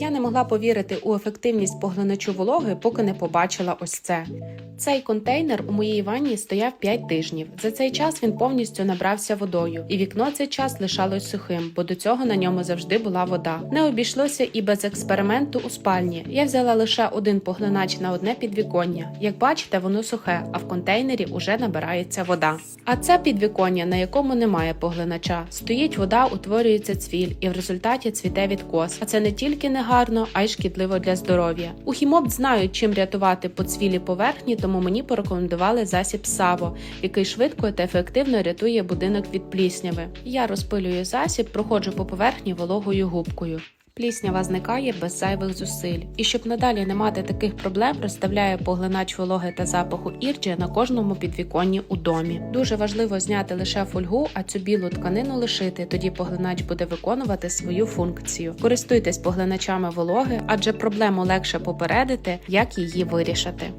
Я не могла повірити у ефективність поглиначу вологи, поки не побачила ось це. Цей контейнер у моїй ванні стояв 5 тижнів. За цей час він повністю набрався водою, і вікно цей час лишалось сухим, бо до цього на ньому завжди була вода. Не обійшлося і без експерименту у спальні. Я взяла лише один поглинач на одне підвіконня. Як бачите, воно сухе, а в контейнері уже набирається вода. А це підвіконня, на якому немає поглинача. Стоїть вода, утворюється цвіль, і в результаті цвіте відкос. А це не тільки негарно, а й шкідливо для здоров'я. У хімоп знають, чим рятувати поцвілі поверхні, тому мені порекомендували засіб Саво, який швидко та ефективно рятує будинок від плісняви. Я розпилюю засіб, проходжу по поверхні вологою губкою. Пліснява зникає без зайвих зусиль. І щоб надалі не мати таких проблем, розставляю поглинач вологи та запаху ірджі на кожному підвіконні у домі. Дуже важливо зняти лише фольгу, а цю білу тканину лишити. Тоді поглинач буде виконувати свою функцію. Користуйтесь поглиначами вологи, адже проблему легше попередити, як її вирішити.